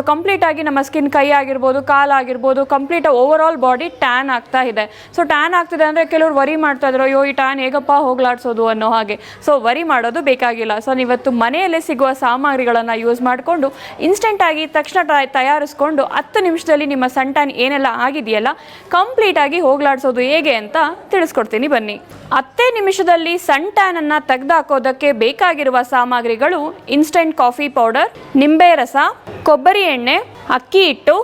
So ಕಂಪ್ಲೀಟಾಗಿ ನಮ್ಮ skin ಕೈ ಆಗಿರ್ಬೋದು, ಕಾಲು ಆಗಿರ್ಬೋದು complete overall body tan ಆಗ್ತಾ ಇದೆ. ಸೊ ಟ್ಯಾನ್ ಆಗ್ತಿದೆ ಅಂದರೆ ಕೆಲವರು ವರಿ ಮಾಡ್ತಾ ಇದ್ರು, ಅಯ್ಯೋ, ಈ ಟ್ಯಾನ್ ಹೇಗಪ್ಪ ಹೋಗ್ಲಾಡ್ಸೋದು? ಅನ್ನೋ ಹಾಗೆ. ಸೊ ವರಿ ಮಾಡೋದು ಬೇಕಾಗಿಲ್ಲ. ಸೊ ನೀವತ್ತು ಮನೆಯಲ್ಲೇ ಸಿಗುವ ಸಾಮಗ್ರಿಗಳನ್ನು ಯೂಸ್ ಮಾಡಿಕೊಂಡು ಇನ್ಸ್ಟೆಂಟಾಗಿ ತಕ್ಷಣ ತಯಾರಿಸ್ಕೊಂಡು ಹತ್ತು ನಿಮಿಷದಲ್ಲಿ ನಿಮ್ಮ ಸನ್ ಟ್ಯಾನ್ ಏನೆಲ್ಲ ಆಗಿದೆಯಲ್ಲ ಕಂಪ್ಲೀಟಾಗಿ ಹೋಗ್ಲಾಡ್ಸೋದು ಹೇಗೆ ಅಂತ ತಿಳಿಸ್ಕೊಡ್ತೀನಿ. ಬನ್ನಿ. ಹತ್ತೇ ನಿಮಿಷದಲ್ಲಿ ಸನ್ ಟ್ಯಾನನ್ನು ತೆಗೆದುಹಾಕೋದಕ್ಕೆ ಬೇಕಾಗಿರುವ ಸಾಮಗ್ರಿಗಳು ಇನ್ಸ್ಟೆಂಟ್ ಕಾಫಿ ಪೌಡರ್, ನಿಂಬೆ ರಸ, ಕೊಬ್ಬರಿ ಎಣ್ಣೆ, ಅಕ್ಕಿ ಹಿಟ್ಟು,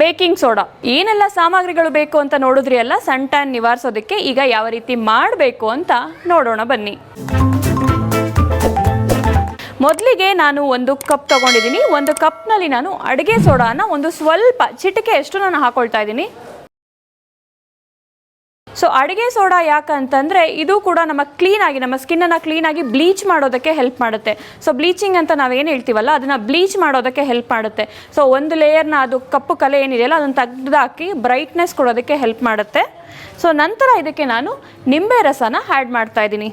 ಬೇಕಿಂಗ್ ಸೋಡಾ. ಏನೆಲ್ಲ ಸಾಮಗ್ರಿಗಳು ಬೇಕು ಅಂತ ನೋಡಿದ್ರಿ ಅಲ್ಲ? ಸನ್ ಟ್ಯಾನ್ ನಿವಾರಿಸೋದಕ್ಕೆ ಈಗ ಯಾವ ರೀತಿ ಮಾಡಬೇಕು ಅಂತ ನೋಡೋಣ ಬನ್ನಿ. ಮೊದಲಿಗೆ ನಾನು ಒಂದು ಕಪ್ ತಗೊಂಡಿದ್ದೀನಿ. ಒಂದು ಕಪ್ನಲ್ಲಿ ನಾನು ಅಡುಗೆ ಸೋಡಾನ ಒಂದು ಸ್ವಲ್ಪ ಚಿಟಿಕೆಯಷ್ಟು ನಾನು ಹಾಕೊಳ್ತಾ ಇದ್ದೀನಿ. ಸೊ ಅಡುಗೆ ಸೋಡಾ ಯಾಕಂತಂದರೆ ಇದು ಕೂಡ ನಮ್ಮ ಕ್ಲೀನಾಗಿ ನಮ್ಮ ಸ್ಕಿನ್ನನ್ನು ಕ್ಲೀನಾಗಿ ಬ್ಲೀಚ್ ಮಾಡೋದಕ್ಕೆ ಹೆಲ್ಪ್ ಮಾಡುತ್ತೆ. ಸೊ ಬ್ಲೀಚಿಂಗ್ ಅಂತ ನಾವೇನು ಹೇಳ್ತೀವಲ್ಲ, ಅದನ್ನು ಬ್ಲೀಚ್ ಮಾಡೋದಕ್ಕೆ ಹೆಲ್ಪ್ ಮಾಡುತ್ತೆ. ಸೊ ಒಂದು ಲೇಯರ್ನ ಅದು ಕಪ್ಪು ಕಲೆ ಏನಿದೆಯಲ್ಲ, ಅದನ್ನು ತೆಗೆದಾಕಿ ಬ್ರೈಟ್ನೆಸ್ ಕೊಡೋದಕ್ಕೆ ಹೆಲ್ಪ್ ಮಾಡುತ್ತೆ. ಸೊ ನಂತರ ಇದಕ್ಕೆ ನಾನು ನಿಂಬೆ ರಸನ ಆ್ಯಡ್ ಮಾಡ್ತಾ ಇದ್ದೀನಿ.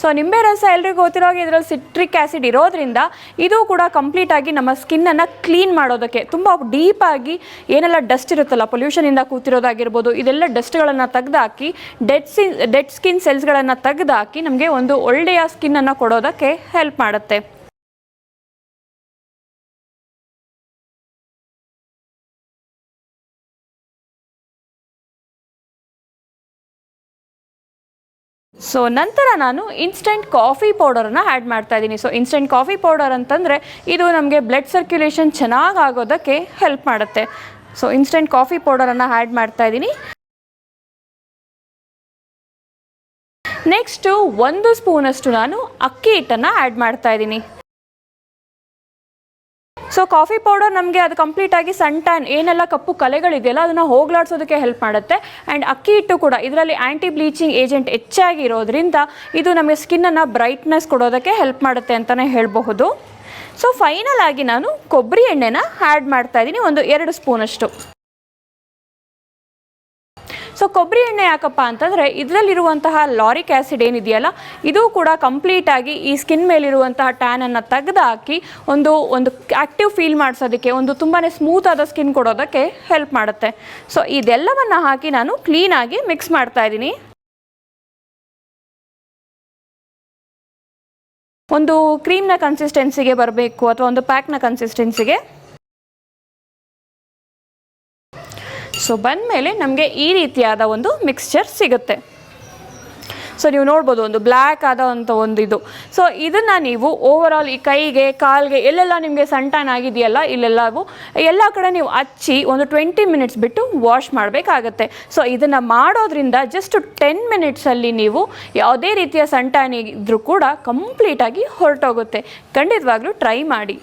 ಸೊ ನಿಂಬೆ ರಸ ಎಲ್ರಿಗೂ ಗೊತ್ತಿರೋ ಹಾಗೆ ಇದರಲ್ಲಿ ಸಿಟ್ರಿಕ್ ಆ್ಯಸಿಡ್ ಇರೋದ್ರಿಂದ ಇದು ಕೂಡ ಕಂಪ್ಲೀಟಾಗಿ ನಮ್ಮ ಸ್ಕಿನ್ನನ್ನು ಕ್ಲೀನ್ ಮಾಡೋದಕ್ಕೆ ತುಂಬ ಡೀಪಾಗಿ ಏನೆಲ್ಲ ಡಸ್ಟ್ ಇರುತ್ತಲ್ಲ ಪೊಲ್ಯೂಷನಿಂದ ಕೂತಿರೋದಾಗಿರ್ಬೋದು, ಇದೆಲ್ಲ ಡಸ್ಟ್ಗಳನ್ನು ತೆಗೆದಾಕಿ ಡೆಡ್ ಸಿನ್ ಡೆಡ್ ಸ್ಕಿನ್ ಸೆಲ್ಸ್ಗಳನ್ನು ತೆಗೆದಾಕಿ ನಮಗೆ ಒಂದು ಒಳ್ಳೆಯ ಸ್ಕಿನ್ನನ್ನು ಕೊಡೋದಕ್ಕೆ ಹೆಲ್ಪ್ ಮಾಡುತ್ತೆ. ಸೊ ನಂತರ ನಾನು ಇನ್ಸ್ಟೆಂಟ್ ಕಾಫಿ ಪೌಡರನ್ನು ಆ್ಯಡ್ ಮಾಡ್ತಾ ಇದ್ದೀನಿ. ಸೊ ಇನ್ಸ್ಟೆಂಟ್ ಕಾಫಿ ಪೌಡರ್ ಅಂತಂದರೆ ಇದು ನಮಗೆ ಬ್ಲಡ್ ಸರ್ಕ್ಯುಲೇಷನ್ ಚೆನ್ನಾಗಿ ಆಗೋದಕ್ಕೆ ಹೆಲ್ಪ್ ಮಾಡುತ್ತೆ ಸೊ ಇನ್ಸ್ಟೆಂಟ್ ಕಾಫಿ ಪೌಡರನ್ನು ಆ್ಯಡ್ ಮಾಡ್ತಾ ಇದ್ದೀನಿ. ನೆಕ್ಸ್ಟು ಒಂದು ಸ್ಪೂನಷ್ಟು ನಾನು ಅಕ್ಕಿ ಹಿಟ್ಟನ್ನು ಆ್ಯಡ್ ಮಾಡ್ತಾ ಇದ್ದೀನಿ. ಸೊ ಕಾಫಿ ಪೌಡರ್ ನಮಗೆ ಅದು ಕಂಪ್ಲೀಟಾಗಿ ಸನ್ ಟ್ಯಾನ್ ಏನೆಲ್ಲ ಕಪ್ಪು ಕಲೆಗಳಿದೆಯಲ್ಲ ಅದನ್ನು ಹೋಗ್ಲಾಡ್ಸೋದಕ್ಕೆ ಹೆಲ್ಪ್ ಮಾಡುತ್ತೆ. ಆ್ಯಂಡ್ ಅಕ್ಕಿ ಹಿಟ್ಟು ಕೂಡ ಇದರಲ್ಲಿ ಆ್ಯಂಟಿ ಬ್ಲೀಚಿಂಗ್ ಏಜೆಂಟ್ ಹೆಚ್ಚಾಗಿ ಇರೋದ್ರಿಂದ ಇದು ನಮಗೆ ಸ್ಕಿನ್ನನ್ನು ಬ್ರೈಟ್ನೆಸ್ ಕೊಡೋದಕ್ಕೆ ಹೆಲ್ಪ್ ಮಾಡುತ್ತೆ ಅಂತಲೇ ಹೇಳಬಹುದು. ಸೊ ಫೈನಲ್ ಆಗಿ ನಾನು ಕೊಬ್ಬರಿ ಎಣ್ಣೆನ ಆ್ಯಡ್ ಮಾಡ್ತಾ ಇದ್ದೀನಿ. ಒಂದು ಎರಡು ಸ್ಪೂನಷ್ಟು ಸೊ ಕೊಬ್ಬರಿ ಎಣ್ಣೆ ಯಾಕಪ್ಪ ಅಂತಂದರೆ ಇದರಲ್ಲಿರುವಂತಹ ಲಾರಿಕ್ ಆ್ಯಸಿಡ್ ಏನಿದೆಯಲ್ಲ, ಇದು ಕೂಡ ಕಂಪ್ಲೀಟಾಗಿ ಈ ಸ್ಕಿನ್ ಮೇಲಿರುವಂತಹ ಟ್ಯಾನನ್ನು ತೆಗೆದುಹಾಕಿ ಒಂದು ಒಂದು ಆ್ಯಕ್ಟಿವ್ ಫೀಲ್ ಮಾಡಿಸೋದಕ್ಕೆ, ಒಂದು ತುಂಬಾ ಸ್ಮೂತ್ ಆದ ಸ್ಕಿನ್ ಕೊಡೋದಕ್ಕೆ ಹೆಲ್ಪ್ ಮಾಡುತ್ತೆ. ಸೊ ಇದೆಲ್ಲವನ್ನು ಹಾಕಿ ನಾನು ಕ್ಲೀನಾಗಿ ಮಿಕ್ಸ್ ಮಾಡ್ತಾ ಇದ್ದೀನಿ. ಒಂದು ಕ್ರೀಮ್ನ ಕನ್ಸಿಸ್ಟೆನ್ಸಿಗೆ ಬರಬೇಕು, ಅಥವಾ ಒಂದು ಪ್ಯಾಕ್ನ ಕನ್ಸಿಸ್ಟೆನ್ಸಿಗೆ ಸೊ ಬಂದ ಮೇಲೆ ನಮಗೆ ಈ ರೀತಿಯಾದ ಒಂದು ಮಿಕ್ಸ್ಚರ್ ಸಿಗುತ್ತೆ. ಸೊ ನೀವು ನೋಡ್ಬೋದು ಒಂದು ಬ್ಲ್ಯಾಕ್ ಆದಂಥ ಒಂದು ಇದು. ಸೊ ಇದನ್ನು ನೀವು ಓವರ್ ಈ ಕೈಗೆ, ಕಾಲ್ಗೆ ಎಲ್ಲೆಲ್ಲ ನಿಮಗೆ ಸಂಟಾನ್ ಆಗಿದೆಯಲ್ಲ ಇಲ್ಲೆಲ್ಲವೂ ಎಲ್ಲ ಕಡೆ ನೀವು ಹಚ್ಚಿ ಒಂದು ಟ್ವೆಂಟಿ ಮಿನಿಟ್ಸ್ ಬಿಟ್ಟು ವಾಶ್ ಮಾಡಬೇಕಾಗತ್ತೆ. ಸೊ ಇದನ್ನು ಮಾಡೋದ್ರಿಂದ ಜಸ್ಟ್ ಟೆನ್ ಮಿನಿಟ್ಸಲ್ಲಿ ನೀವು ಯಾವುದೇ ರೀತಿಯ ಸಂಟಾನ್ ಇದ್ದರೂ ಕೂಡ ಕಂಪ್ಲೀಟಾಗಿ ಹೊರಟೋಗುತ್ತೆ. ಖಂಡಿತವಾಗ್ಲೂ ಟ್ರೈ ಮಾಡಿ.